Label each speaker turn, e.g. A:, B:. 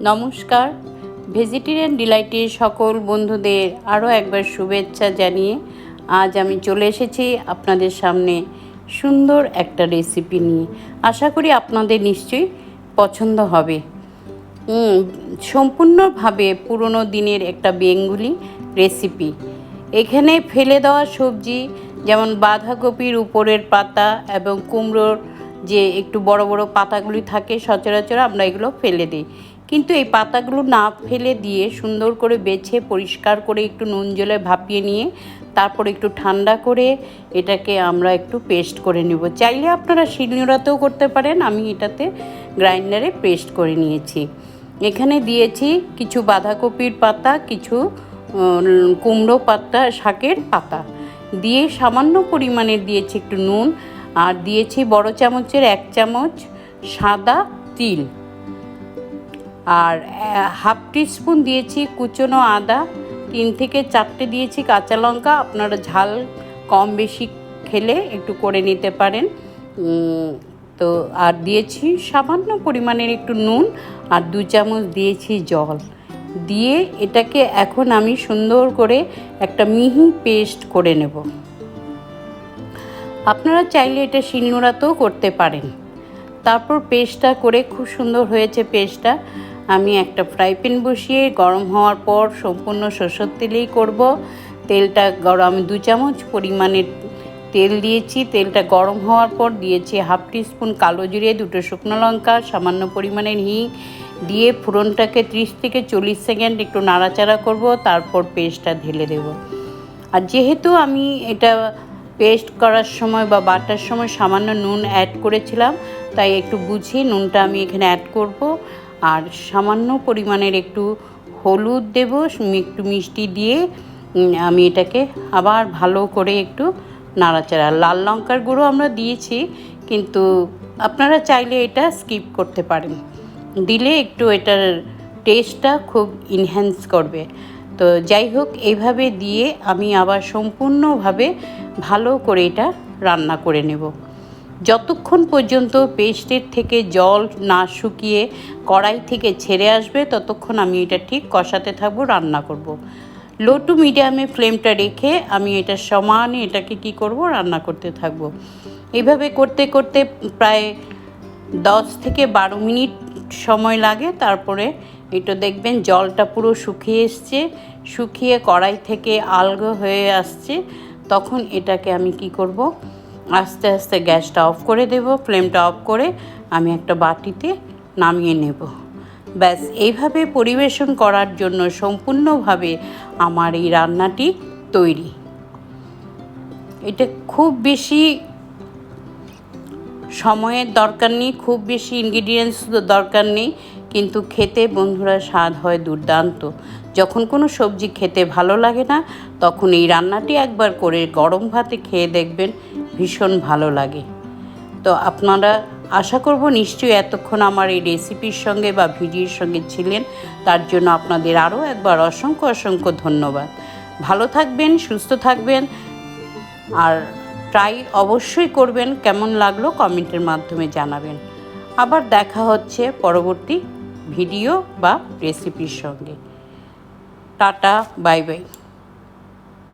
A: নমস্কার। ভেজিটেরিয়ান ডিলাইটের সকল বন্ধুদের আরও একবার শুভেচ্ছা জানিয়ে আজ আমি চলে এসেছি আপনাদের সামনে সুন্দর একটা রেসিপি নিয়ে। আশা করি আপনাদের নিশ্চয়ই পছন্দ হবে। সম্পূর্ণভাবে পুরনো দিনের একটা বেঙ্গুলি রেসিপি এখানে ফেলে দেওয়া সবজি যেমন বাঁধাকপির উপরের পাতা এবং কুমড়োর যে একটু বড় বড় পাতাগুলি থাকে, সচরাচর আমরা এগুলো ফেলে দিই। কিন্তু এই পাতাগুলো না ফেলে দিয়ে সুন্দর করে বেছে, পরিষ্কার করে একটু নুন জলে ভাপিয়ে নিয়ে, তারপর একটু ঠান্ডা করে এটাকে আমরা একটু পেস্ট করে নেব। চাইলে আপনারা শিলনোড়াতেও করতে পারেন, আমি এটাতে গ্রাইন্ডারে পেস্ট করে নিয়েছি। এখানে দিয়েছি কিছু বাঁধাকপির পাতা, কিছু কুমড়ো পাতা, শাকের পাতা। দিয়ে সামান্য পরিমাণের দিয়েছি একটু নুন আর দিয়েছি বড় চামচের এক চামচ সাদা তিল। আর হাফ স্পুন দিয়েছি কুচনো আদা, তিন থেকে চারটে দিয়েছি কাঁচা লঙ্কা। আপনারা ঝাল কম বেশি খেলে একটু করে নিতে পারেন। তো, আর দিয়েছি সামান্য পরিমাণের একটু নুন আর দু চামচ দিয়েছি জল। দিয়ে এটাকে এখন আমি সুন্দর করে একটা মিহি পেস্ট করে নেব। আপনারা চাইলে এটা শিলনোড়াতেও করতে পারেন। তারপর পেস্টটা করে খুব সুন্দর হয়েছে পেস্টটা। আমি একটা ফ্রাই প্যান বসিয়ে গরম হওয়ার পর সম্পূর্ণ সরষের তেলেই করব। তেলটা গরম আমি দু চামচ পরিমাণের তেল দিয়েছি। তেলটা গরম হওয়ার পর দিয়েছি হাফ স্পুন কালো জিরে, দুটো শুকনো লঙ্কা, সামান্য পরিমাণের হিং দিয়ে ফোড়নটাকে ত্রিশ থেকে চল্লিশ সেকেন্ড একটু নাড়াচাড়া করব, তারপর পেস্টটা ঢেলে দেব। আর যেহেতু আমি এটা পেস্ট করার সময় বা বাটার সময় সামান্য নুন অ্যাড করেছিলাম, তাই একটু বুঝিয়ে নুনটা আমি এখানে অ্যাড করব। আর সামান্য পরিমাণের একটু হলুদ দেব একটু মিষ্টি দিয়ে আমি এটাকে আবার ভালো করে একটু নাড়াচাড়া। লাল লঙ্কার গুঁড়ো আমরা দিয়েছি, কিন্তু আপনারা চাইলে এটা স্কিপ করতে পারেন। দিলে একটু এটার টেস্টটা খুব ইনহ্যান্স করবে। তো যাই হোক এইভাবে দিয়ে আমি আবার সম্পূর্ণভাবে ভালো করে এটা রান্না করে নেব যতক্ষণ পর্যন্ত পেস্টের থেকে জল না শুকিয়ে কড়াই থেকে ছেড়ে আসবে, ততক্ষণ আমি এটা ঠিক কষাতে থাকব, রান্না করব। লো টু মিডিয়ামে ফ্লেমটা রেখে আমি এটা সমানে এটাকে কি করব, রান্না করতে থাকব এইভাবে করতে করতে প্রায় দশ থেকে বারো মিনিট সময় লাগে, তারপরে একটু দেখবেন জলটা পুরো শুকিয়ে এসছে, শুকিয়ে কড়াই থেকে আলগো হয়ে আসছে, তখন এটাকে আমি কি করব? আস্তে আস্তে গ্যাসটা অফ করে দেব, ফ্লেমটা অফ করে আমি একটা বাটিতে নামিয়ে নেব। ব্যাস, এইভাবে পরিবেশন করার জন্য সম্পূর্ণভাবে আমার এই রান্নাটি তৈরি। এটা খুব বেশি সময়ের দরকার নেই, খুব বেশি ইনগ্রিডিয়েন্টস দরকার নেই, কিন্তু খেতে বন্ধুরা স্বাদ হয় দুর্দান্ত। যখন কোনো সবজি খেতে ভালো লাগে না, তখন এই রান্নাটি একবার করে গরম ভাতে খেয়ে দেখবেন ভীষণ ভালো লাগে। তো আপনারা আশা করব নিশ্চয়ই এতক্ষণ আমার এই রেসিপির সঙ্গে বা ভিডিওর সঙ্গে ছিলেন, তার জন্য আপনাদের আরও একবার অসংখ্য অসংখ্য ধন্যবাদ। ভালো থাকবেন, সুস্থ থাকবেন, আর ট্রাই অবশ্যই করবেন, কেমন লাগল কমেন্টের মাধ্যমে জানাবেন। আবার দেখা হচ্ছে পরবর্তী ভিডিও বা রেসিপির সঙ্গে। Tata, bye bye.